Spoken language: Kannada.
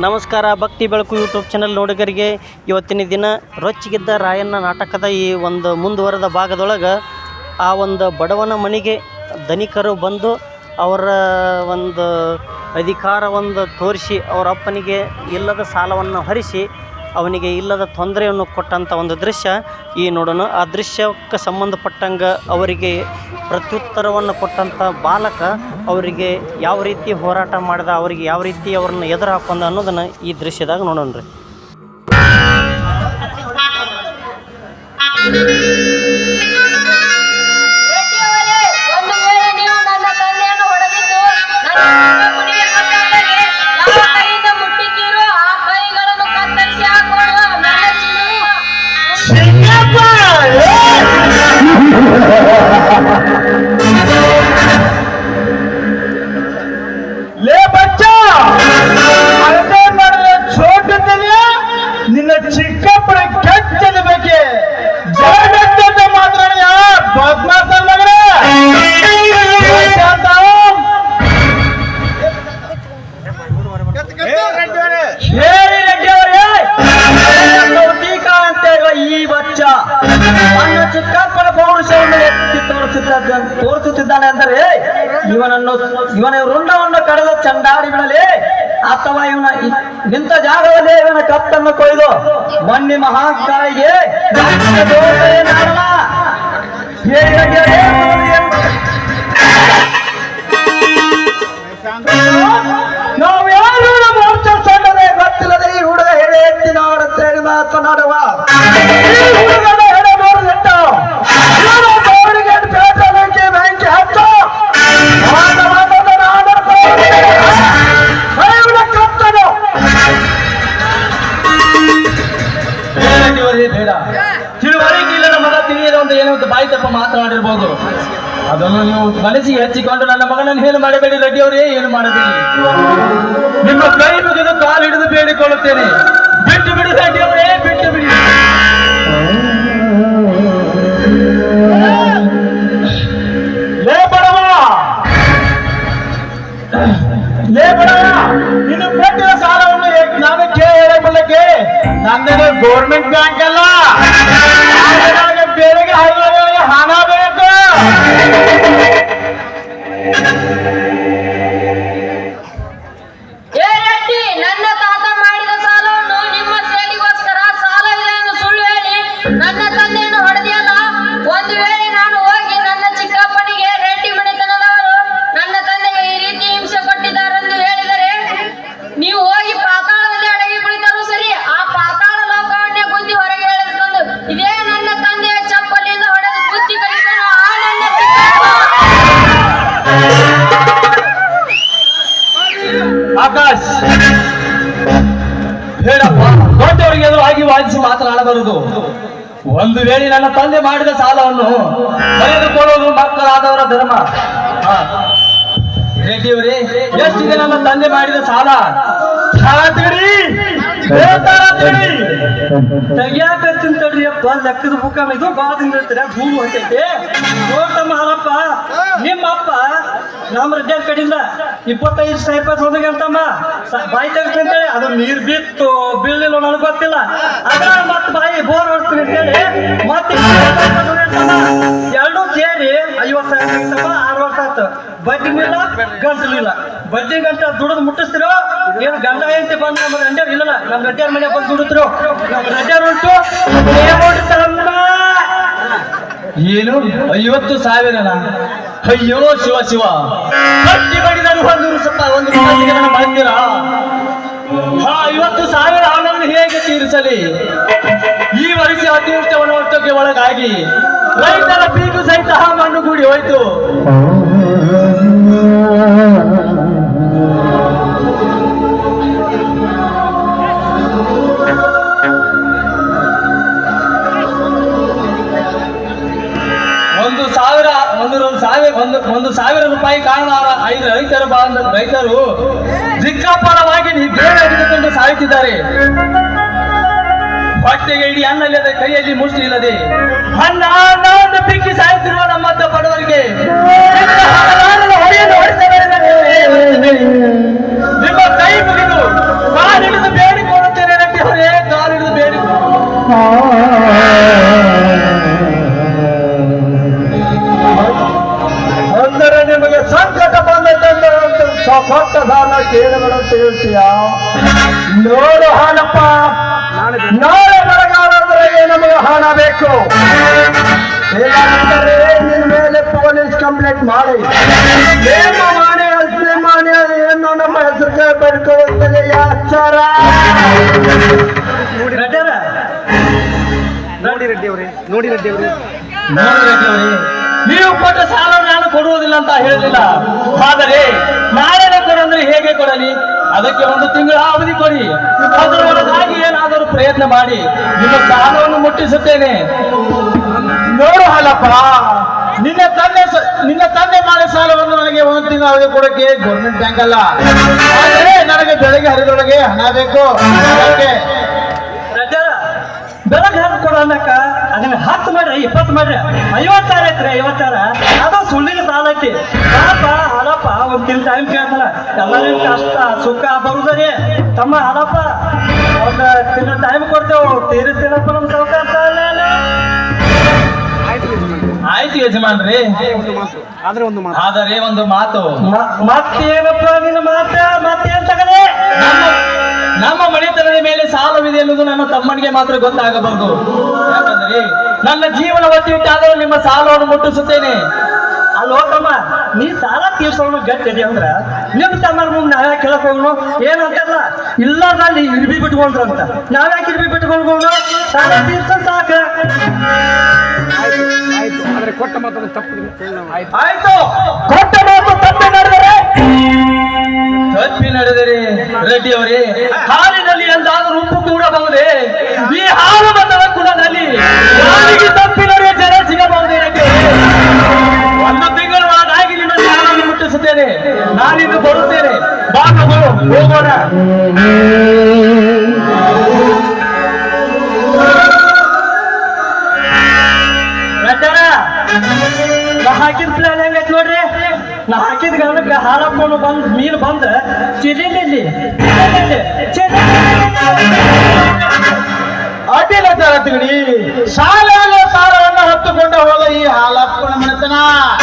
ನಮಸ್ಕಾರ, ಭಕ್ತಿ ಬೆಳಕು ಯೂಟ್ಯೂಬ್ ಚಾನಲ್ ನೋಡಿಗರಿಗೆ. ಇವತ್ತಿನ ದಿನ ರೊಚ್ಚಿಗಿದ್ದ ರಾಯಣ್ಣ ನಾಟಕದ ಈ ಒಂದು ಮುಂದುವರೆದ ಭಾಗದೊಳಗೆ ಆ ಒಂದು ಬಡವನ ಮನೆಗೆ ಧನಿಕರು ಬಂದು ಅವರ ಒಂದು ಅಧಿಕಾರ ಒಂದು ತೋರಿಸಿ ಅವರ ಅಪ್ಪನಿಗೆ ಇಲ್ಲದ ಸಾಲವನ್ನು ಹರಿಸಿ ಅವನಿಗೆ ಇಲ್ಲದ ತೊಂದರೆಯನ್ನು ಕೊಟ್ಟಂಥ ಒಂದು ದೃಶ್ಯ ಈ ನೋಡೋಣ. ಆ ದೃಶ್ಯಕ್ಕೆ ಸಂಬಂಧಪಟ್ಟಂಗೆ ಅವರಿಗೆ ಪ್ರತ್ಯುತ್ತರವನ್ನು ಕೊಟ್ಟಂಥ ಬಾಲಕ ಅವರಿಗೆ ಯಾವ ರೀತಿ ಹೋರಾಟ ಮಾಡಿದ, ಅವರಿಗೆ ಯಾವ ರೀತಿ ಅವ್ರನ್ನ ಎದುರು ಹಾಕೊಂಡ ಅನ್ನೋದನ್ನು ಈ ದೃಶ್ಯದಾಗ ನೋಡೋಣ ರೀ ತೋರಿಸುತ್ತಿದ್ದಾನೆ ಅಂದರೆ ಇವನನ್ನು ಇವನ ವೃಂದವನ್ನು ಕಳೆದ ಚಂಡಾಡಿ ಅಥವಾ ಇವನ ನಿಂತ ಜಾಗದಲ್ಲಿ ಇವನ ಕತ್ತನ್ನು ಕೊಯ್ದು ಮಣ್ಣಿ ಮಹಾಕಾಯಿಗೆ ರಕ್ತ ಅದನ್ನು ನೀವು ಮನಸ್ಸಿಗೆ ಹಚ್ಚಿಕೊಂಡು ನನ್ನ ಮಗನನ್ನು ಏನು ಮಾಡಬೇಡಿ? ರೆಡ್ಡಿ ಅವರೇ ಏನು ಮಾಡಬೇಡಿ? ನಿಮ್ಮ ಕೈ ಮುಗಿದು ಕಾಲು ಹಿಡಿದು ಬೇಡಿಕೊಳ್ಳುತ್ತೇನೆ. ಬಿಟ್ಟು ಬಿಡಿ ರೆಡ್ಡಿ ಅವರೇ ಬಿಟ್ಟು ಬಿಡಿ. ಲೇ ಬಡವ! ಲೇ ಬಡವ! ನೀನು ಕೊಟ್ಟಿರೋ ಸಾಲವನ್ನು ನಾನು ಕೇಳಬಲ್ಲಕ್ಕೆ ನಂದೇನು ಗೌರ್ಮೆಂಟ್ ಬ್ಯಾಂಕ್ ಅಲ್ಲ. ಹೇಳಪ್ಪ, ದೊಡ್ಡವರಿಗೆ ಎದುರು ಆಗಿ ವಾದಿಸಿ ಮಾತನಾಡಬಾರದು. ಒಂದು ವೇಳೆ ನನ್ನ ತಂದೆ ಮಾಡಿದ ಸಾಲವನ್ನು ತೆಗೆದುಕೊಳ್ಳುವುದು ಮಕ್ಕಳಾದವರ ಧರ್ಮ. ರೆಡ್ಡಿಯವರೇ ಎಷ್ಟಿದೆ ನನ್ನ ತಂದೆ ಮಾಡಿದ ಸಾಲ? ತಾಳತಿಡಿ ತೆಗಿಯಾಕತ್ತೀನಿ ಅಪ್ಪ, ಲೆಕ್ಕದ ಬುಕ್ಕ ಇದು ಬಾದಿಂದ ಭೂಮಿ ಹೊಂಟೈತೆ. ನೋಡ್ತಮ್ಮ ಹಾಲಪ್ಪ ನಿಮ್ಮ ಅಪ್ಪ ನಮ್ಮ ರಡ್ಡ ಕಡೆಯಿಂದ ಇಪ್ಪತ್ತೈದು ಸಾವಿರ ರೂಪಾಯಿ ಸೋದಿಗೆ ಅಂತಮ್ಮ ಬಾಯಿ ತೆಗಿಸ್ತಂತೇಳಿ ಅದು ನೀರ್ ಬಿತ್ತು, ಬೀಳಲಿಲ್ಲ ನನಗೆ ಗೊತ್ತಿಲ್ಲ. ಅದ್ರ ಮತ್ತೆ ಬಾಯಿ ಬೋರ್ ಹೊಡ್ತೀನಿ ಅಂತೇಳಿ ಮತ್ತೆ ಎರಡೂ ಸೇರಿ ಐವತ್ತು ಸಾವಿರ ಆರು ವರ್ಷ ಆಯ್ತು. ಬಡ್ಡಿನಿಲ್ಲ ಗಂಟಲಿಲ್ಲ ಬಡ್ಡಿ ಗಂಟ ದುಡಿದು ಮುಟ್ಟಿಸ್ತಿರೋ ಏನು ಗಂಡ ಹೆಂಡತಿ ಬಂದು ನಮ್ಮ ಗಂಡ್ಯಾರ ಇಲ್ಲಲ್ಲ, ನಮ್ಮ ಗಂಡ್ಯಾರ ಮನೆ ಬಂದು ದುಡಿದ್ರು. ನಮ್ಮ ಗಂಡ್ಯಾರ ಉಂಟು. ಏನು? ಐವತ್ತು ಸಾವಿರನ? ಅಯ್ಯೋ, ಶಿವ ಶಿವ. ಕಟ್ಟಿ ಬಡಿದರು ಒಂದು ಸ್ವಲ್ಪ ಒಂದು ಮಾಡ್ತೀರಾ ಆ ಐವತ್ತು ಸಾವಿರ ಹಣವನ್ನು ಹೇಗೆ ತೀರಿಸಲಿ? ಈ ವರ್ಷ ಅತಿವೃಷ್ಟವನ್ನು ಒಟ್ಟಕ್ಕೆ ಒಳಗಾಗಿ ರೈತರ ಬೀಗು ಸಹಿತ ಮಣ್ಣು ಕೂಡಿ ಹೋಯ್ತು. ಒಂದು ಒಂದು ಸಾವಿರ ರೂಪಾಯಿ ಕಾರಣ ಐದು ರೈತರು ಬಾಂಧ ರೈತರು ದಿಕ್ಕಾಪಾರವಾಗಿ ಬೇರೆ ಸಾಯುತ್ತಿದ್ದಾರೆ. ಹೊಟ್ಟೆಗೆ ಇಡೀ ಅನ್ನಲ್ಲದೆ ಕೈಯಲ್ಲಿ ಮುಷ್ಟಿ ಇಲ್ಲದೆ. ಎಂದು ಬಿಕ್ಕಿ ಸಾಯುತ್ತಿರುವ ನಮ್ಮ ಬಡವರಿಗೆ ನೋಡು ಹಾನಪ್ಪ. ನಾಳೆ ಬರಗಾಲದ್ರೆ ನಮಗೆ ಹಣ ಬೇಕು. ಇಲ್ಲಾಂದರೆ ನಿನ್ ಮೇಲೆ ಪೊಲೀಸ್ ಕಂಪ್ಲೇಂಟ್ ಮಾಡಿ. ಏನು ಮಾಡಿ ಅಸಲಿ ಮಾಡಿ ಏನು ನಮ್ಮ ಹೆಸರು ಬರ್ಕೊಳ್ಳುತ್ತದೆ ಯಾಚಾರ ರೆಡ್ಡಿಯರ ನೋಡಿ ರೆಡ್ಡಿ ಅವರೇ. ನೀವು ಕೊಟ್ಟ ಸಾಲ ನಾನು ಕೊಡುವುದಿಲ್ಲ ಅಂತ ಹೇಳಲಿಲ್ಲ. ಆದರೆ ನಾಳೆನೇ ಕೊಡಂದ್ರೆ ಹೇಗೆ ಕೊಡಲಿ? ಅದಕ್ಕೆ ಒಂದು ತಿಂಗಳ ಅವಧಿ ಕೊಡಿ. ಅದರ ಒಳಗಾಗಿ ಏನಾದರೂ ಪ್ರಯತ್ನ ಮಾಡಿ. ನಿಮ್ಮ ಸಾಲವನ್ನು ಮುಟ್ಟಿಸುತ್ತೇನೆ. ನೋಡು ಹಾಲಪ್ಪ, ನಿನ್ನ ತಂದೆ ನಿನ್ನ ತಂದೆ ಮಾಡಿದ ಸಾಲವನ್ನು ನನಗೆ ಒಂದು ತಿಂಗಳ ಅವಧಿ ಕೊಡೋಕೆ ಗೌರ್ಮೆಂಟ್ ಬ್ಯಾಂಕ್ ಅಲ್ಲ. ಆದರೆ ನನಗೆ ಬೆಳಗ್ಗೆ ಹರಿದೊಳಗೆ ಹಣ ಬೇಕು. ಬೆಳಗ್ಗೆ ಅನ್ನಕ ಅದನ್ನ ಹತ್ತು ಮಾಡ್ರಿ ಇಪ್ಪತ್ತು ಮಾಡ್ರಿ. ಐವತ್ತಾರು ಐತ್ರಿ ಐವತ್ತಾರ. ಅದು ಸುಳ್ಳಿನ ಸಾಲ ಐತಿ. ಪಾಪ ಹಲಪ್ಪ ಒಂದ್ ತಿಂಗಳ ಟೈಮ್ ಕೇಳ್ತಾರ. ಎಲ್ಲರಿಗೂ ಕಷ್ಟ ಸುಖ ಬರುದರಿ ತಮ್ಮ ಹಲಪ್ಪ ಒಂದ ತಿಂಗಳ ಟೈಮ್ ಕೊಡ್ತೇವೆ ತೀರಿಸ್ತೀನಪ್ಪ ನಮ್ ಸೌಕರ್ಯ ಆಯ್ತು ಯಜಮಾನ್ರಿ. ಆದರೆ ಒಂದು ಮಾತು. ಮತ್ತೇನಪ್ಪ ನಿನ್ನ ಮಾತ? ಮತ್ತೇನ್ ತಗದೆ ನಮ್ಮ ಮೇಲೆ ಸಾಲವಿದೆ ಎನ್ನುವುದು ನನ್ನ ತಮ್ಮನಿಗೆ ಮಾತ್ರ ಗೊತ್ತಾಗಬಹುದು ಯಾಕಂದ್ರೆ ನನ್ನ ಜೀವನ ಒತ್ತಿಟ್ಟಾದರೂ ನಿಮ್ಮ ಸಾಲವನ್ನು ಮುಟ್ಟಿಸುತ್ತೇನೆ. ಅಲ್ಲೋ ತಮ್ಮ ನೀ ಸಾಲ ತೀರ್ಸೋನು ಗಟ್ಟಿದೆ ಅಂದ್ರ? ನಿಮ್ ತಮ್ಮನ ಮುಂದೆ ನಾವ್ಯಾಕೆ ಕೇಳಕ್ ಹೋಗೋಣ? ಏನಂತಾರಲ್ಲ ಇಲ್ಲದಲ್ಲಿ ಇರ್ಬಿ ಬಿಟ್ಕೊಂಡ್ರು ಅಂತ ನಾವ್ಯಾಕೆ ಇರ್ಬಿ ಬಿಟ್ಕೊಂಡು ಸಾಲ ತೀರ್ಸ ಸಾಕ. ಆಯ್ತು ಕೊಟ್ಟ ಮಾತು ತಪ್ಪಿ ನಡೆದರೆ? ತಪ್ಪಿ ನಡೆದರೆ ರೆಡ್ಡಿ ಅವರೇ ಎಂದಾದರೂ ಉಪ್ಪು ಕೂಡಬಹುದೇ? ಈ ಹಾಲು ಬಂದವ ಕುಲದಲ್ಲಿ ಯಾರಿಗೆ ತಪ್ಪಿ ನಡೆಯ ಜನ ಸಿಗಬಹುದೇ? ಒಂದು ತಿಂಗಳು ಒಳಗಾಗಿ ನಿಮ್ಮ ಸಾಲವನ್ನು ಮುಟ್ಟಿಸುತ್ತೇನೆ. ನಾನಿನ್ನು ಬರುತ್ತೇನೆ. ಬಾ ಮಗಳು, ಹೋಗೋಣ. ಹಾಕಿದ ಪ್ಲಾನ್ ಹೆಂಗೈತ್ ನೋಡ್ರಿ? ನಾ ಹಾಕಿದ ಗಣಕ್ಕೆ ಹಾಲಪ್ಪನು ಬಂದ್ ಮೀನು ಬಂದ ಚಿಲಿಲಿ 啊